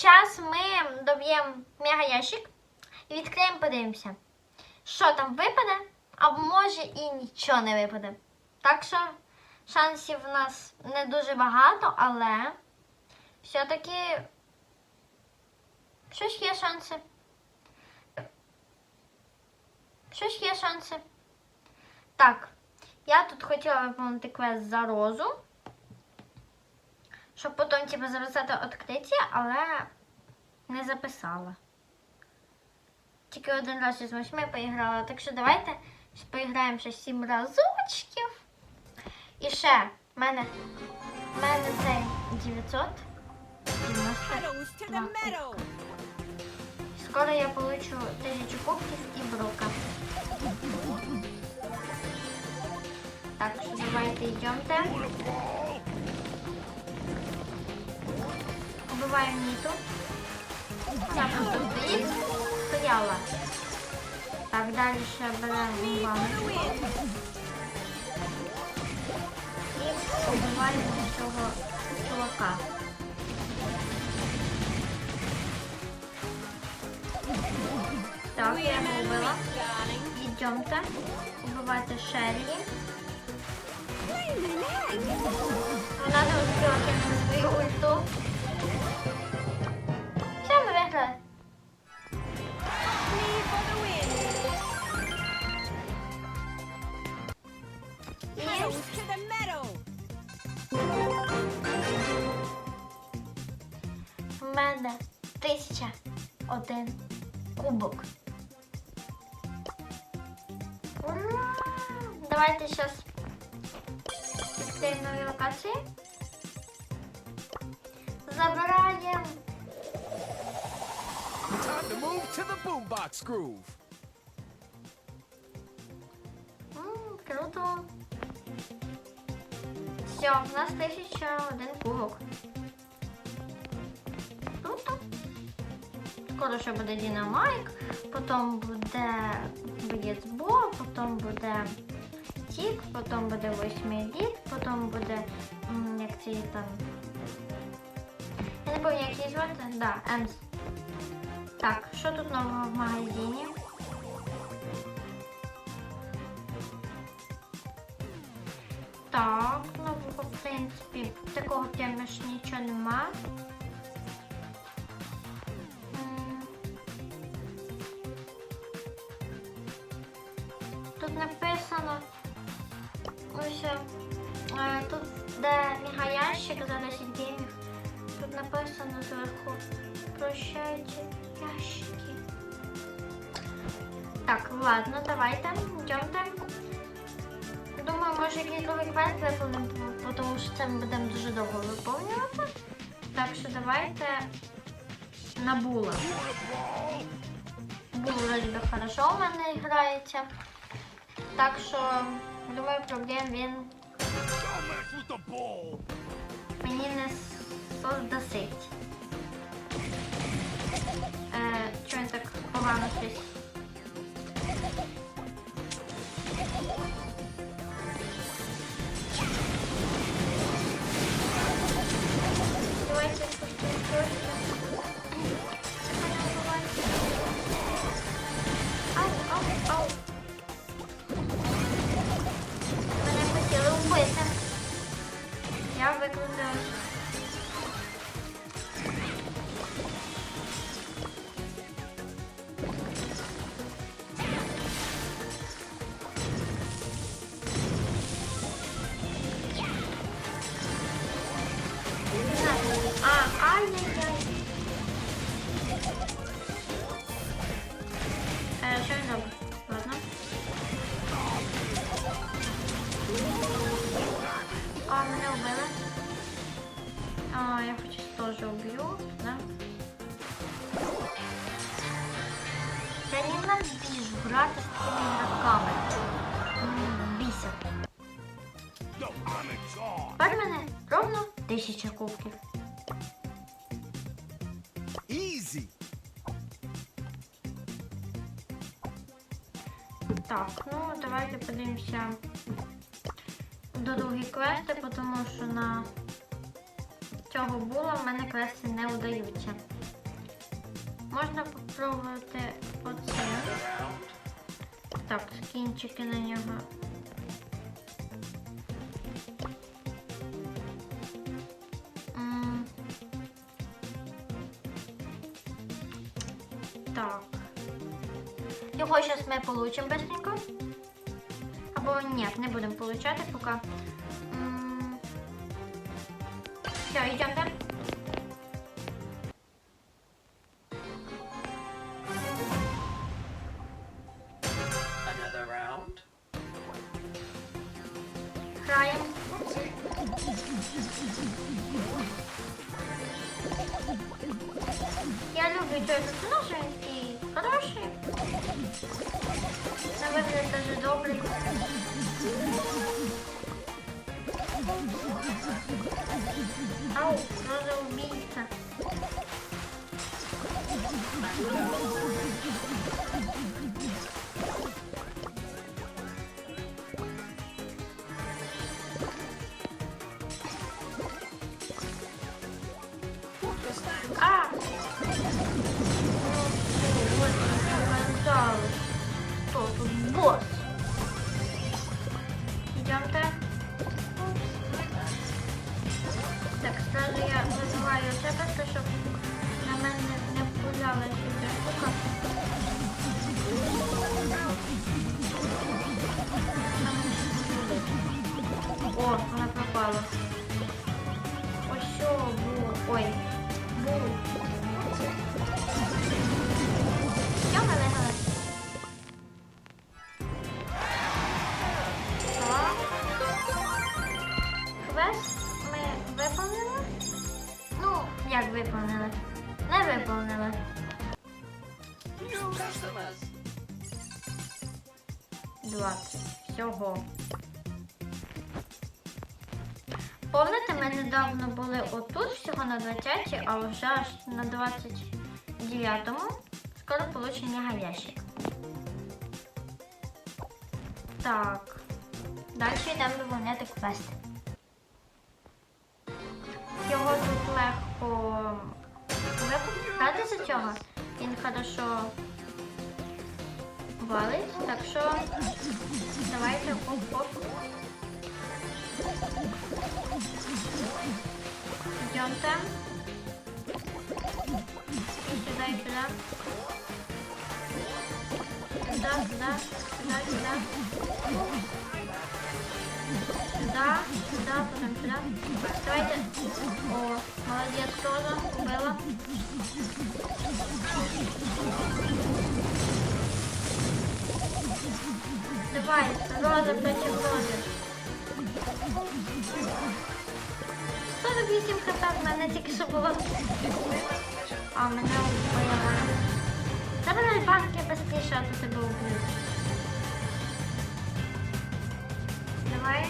Зараз ми доб'ємо мегаящик і відкриємо, подивимося, що там випаде, а може і нічого не випаде. Так що шансів в нас не дуже багато, але все-таки щось є шанси. Щось є шанси. Так, я тут хотіла виконати квест за розу, щоб потім типу, записати відкриття, але не записала. Тільки один раз із восьми поіграла. Так що давайте поіграємо ще сім разочків. І ще в мене, мене цей 900. Meadows to the meadow. Скоро я получу тисячу кубків і брока. Так, що давайте йдемте. Убиваємо Ніту. Ця просто стоїть, стояла. Так, далі ще беремо ванну і убиваємо цього чувака. Так, я його вбила. Йдемте. Убивати Шерлі. Вона не успіла кинути свою ульту. Один кубок. Ура! Давайте зараз відкриємо нові локації. Забираємо. Time to move to the boombox groove. Круто. Все, у нас тисяча один кубок. Скоро ще буде Дінамайк, потім буде Боєцбо, потім буде Тік, потім буде восьмиліт, потім буде як ці там. Я не пам'ятаю, як її звати. Да, Емс. Так, що тут нового в магазині? Так, ну в принципі, такого прямо ж нічого нема. Мегаящик за 10 геймів. Тут написано зверху прощайте ящики. Так, ладно, давайте, йдемте. Думаю, може другий квест виповнимо, тому що це ми будемо дуже довго виповнювати. Так що давайте на була. Бул вроді би хорошо у мене грається. Так що, думаю, проблем він мені не создасить. Е, він так погано щось? Ау, ау, ау. Мене хотіли вбити. Ненавижу грати з такими in charge. Тепер мене ровно тисяча кубків. Easy. Так, ну давайте подивимося до другі квести, тому що на цього була в мене квести не удаються. Можна попробувати оце. Так, скінчики на нього. Так. Його зараз ми получимо быстренько. Або ні, не будемо получати поки. Все, йдемо. Another На вигляд дуже добрий. Ау, роза убійця. А! Помните, ми недавно були отут всього на 20, а вже аж на 29-му скоро получить мегаящик. Так. Далі йдемо виповняти квест. Його тут легко виповняти за цього. Він хорошо валить, так що давайте оп-оп. Сюда, и сюда. Сюда, сюда, сюда, сюда. Сюда, сюда, потом сюда. Давайте. О, молодец, тоже убила. Давай, роза против розы. 48 хп в мене тільки що було. А, мене убили. Забирай банки быстріше, а то тебе уб'ють. Давай.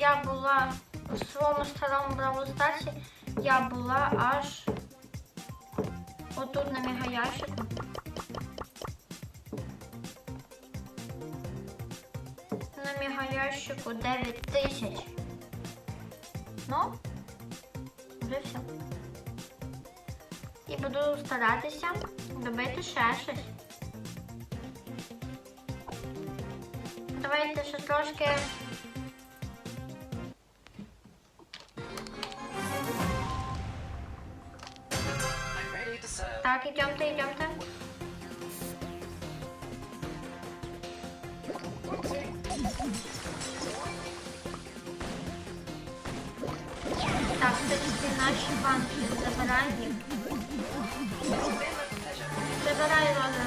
Я була у своєму старому бравостарсі, я була аж отут на мегаящику. На мегаящику 9 тисяч. Ну, вже все. І буду старатися добити ще щось. Давайте ще трошки Так, идемте, идемте. Так, кстати, наші банки забираємо їх. Забирай роза.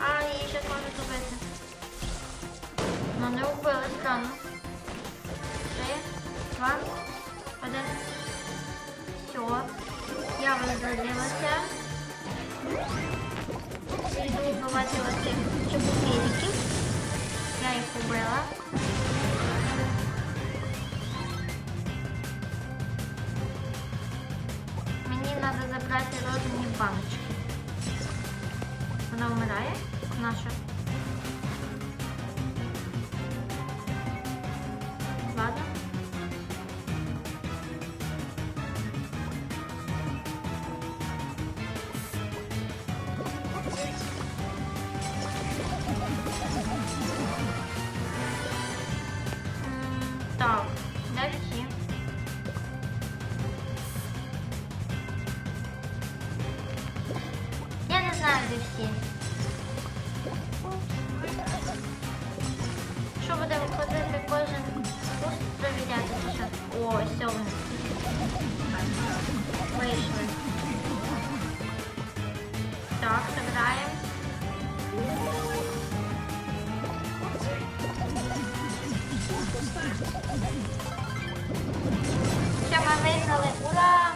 А, її ще можуть убити. Ну не вбили странно. Три, два, один. Все. Я возродилася. Йду вбивати оцих чебупеликів. Я їх убила. Де всі. Що буде виходити кожен курс провіряти спочатку? О, вони. Вийшли. Так, забираємо. Все, ми виграли. Ура!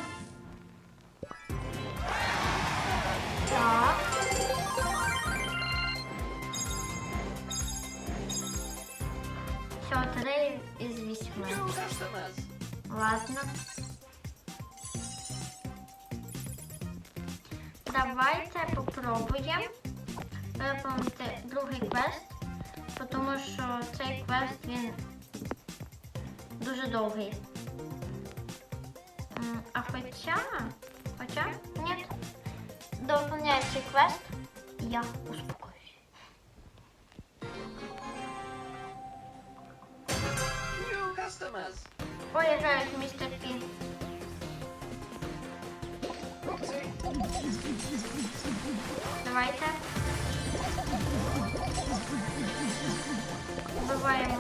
Давайте попробуємо виповнити другий квест, тому що цей квест він дуже довгий. А хоча, хоча, ні, доповняю цей квест, і я успокоюсь. Як містер Пі. Давайте. Вбиваємо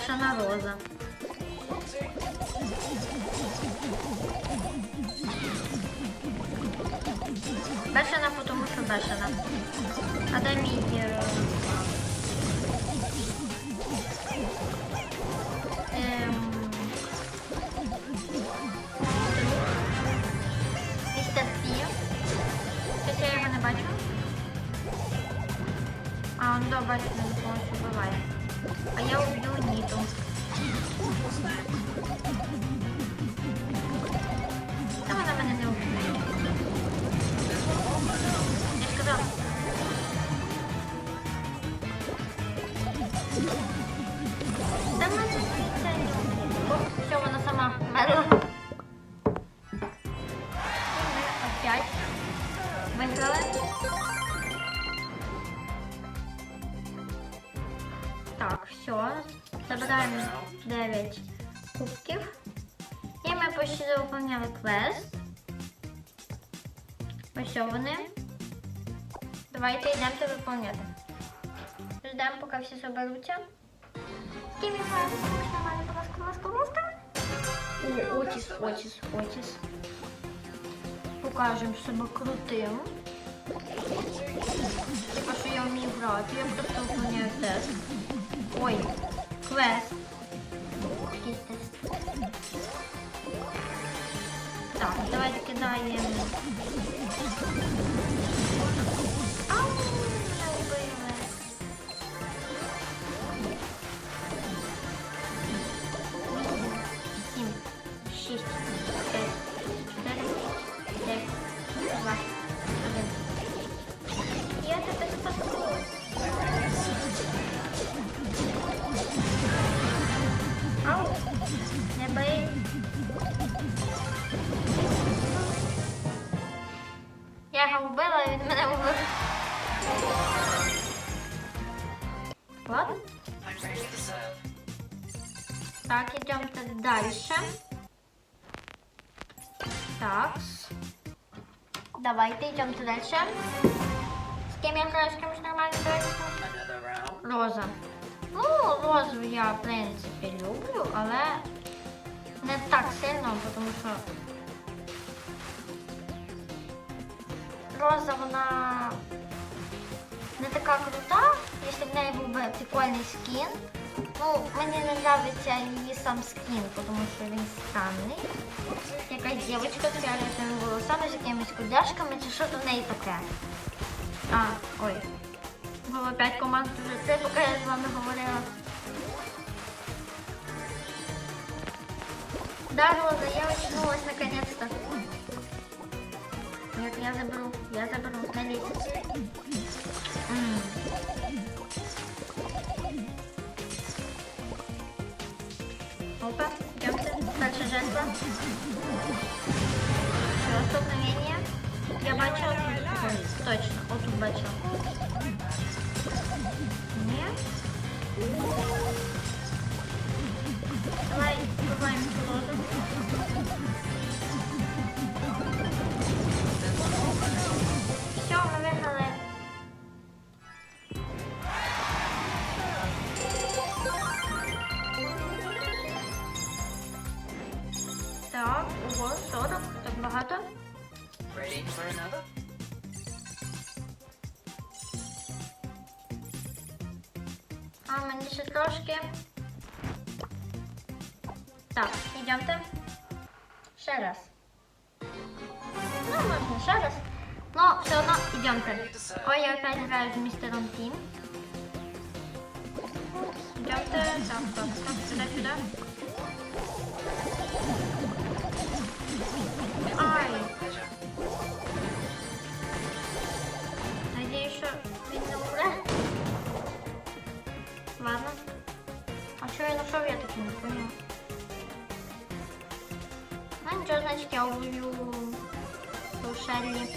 caixa rosa. 5. Виграли. Так, все. Забираємо 9 кубків. І ми почти заповняли квест. Ось вони. Давайте йдемо виповняти. Ждемо, поки всі соберуться. Кіміфа, ласка, ласка, ласка. Отіс, отіс, отіс. Покажемо себе крутим. Типа, що я вмію грати, я просто виконую тест. Ой, квест. Якийсь тест. Так, давайте кидаємо. Ладно? Так, идемте дальше. Так. Давайте идемте дальше. С кем я играю, с нормально round. Роза. Ну, розу я, в принципі, люблю, але не так сильно, тому що роза, вона не така крута, якщо в неї був би прикольний скін. Ну, мені не подобається її сам скін, тому що він странний. Якась дівчинка з фіолетовими волосами, з якимись кудряшками, чи що то в неї таке. А, ой. Було 5 команд вже це, поки я з вами говорила. Да, Роза, я очнулась наконец-то. Нет, я заберу, я заберу, налить. Опа, идемте. Дальше жестко. Еще столкновение. Я бачила. Точно, Точно, тут бачила. Ні. Граю з містером Тім. Йдемте. Так, так, так, сюди, сюди. Ай, надіюсь, що він не. Ладно. А що я знайшов, я так і не поняла. Ну нічого, значить я уб'ю у Шерлі.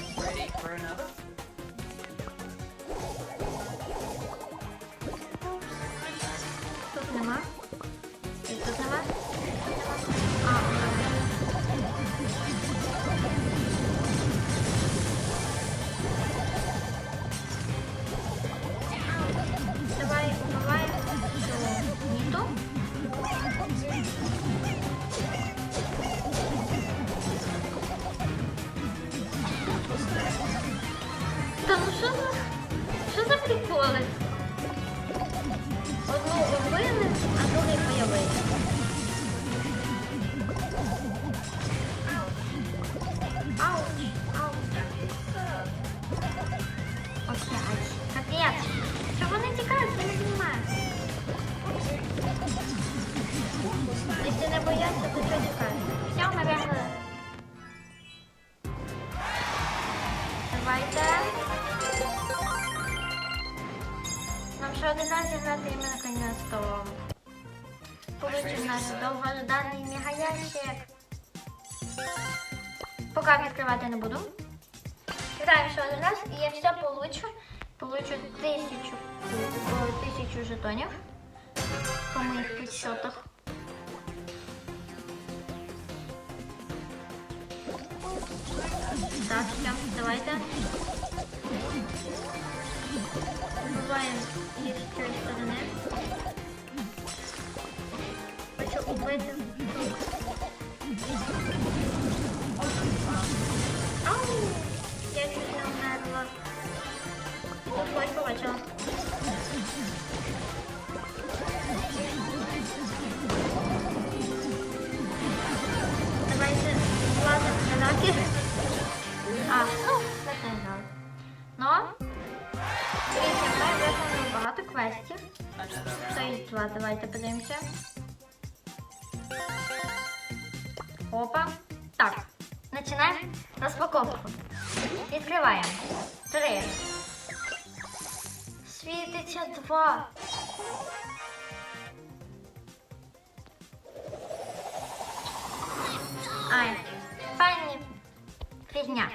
Не бояться, то що тікають? Все. Давайте. Нам ще один раз зіграти і ми наконец-то получим наш довгожданий мегаящик. Поки відкривати не буду. Граємо ще один раз і я все получу. Получу тисячу, тисячу жетонів по моїх підсчетах. Так, все, давайте. Вбиваємо їх з цієї сторони. Хочу убити. Починаємо розпаковку. Відкриваємо. Три. Світиться два. Ай, пані. Фігня.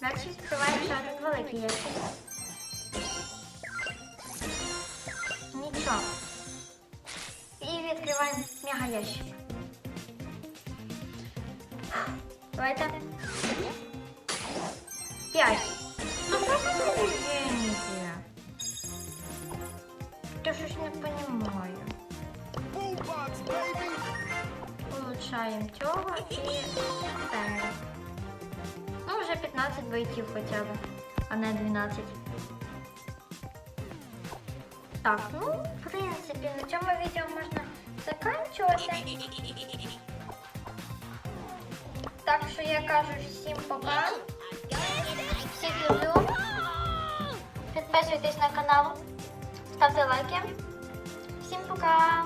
Далі відкриваємо ще один великий ящик. що? І відкриваємо мега ящик. Давайте. П'ять. Що це за деньги? Я щось не понимаю. Улучшаємо цього і так. Ну, вже 15 бойців хоча б, а не 12. Так, ну, в принципі, на цьому відео можна закінчувати. Так що я кажу всім пока. Всіх люблю. Підписуйтесь на канал, ставте лайки. Всім пока!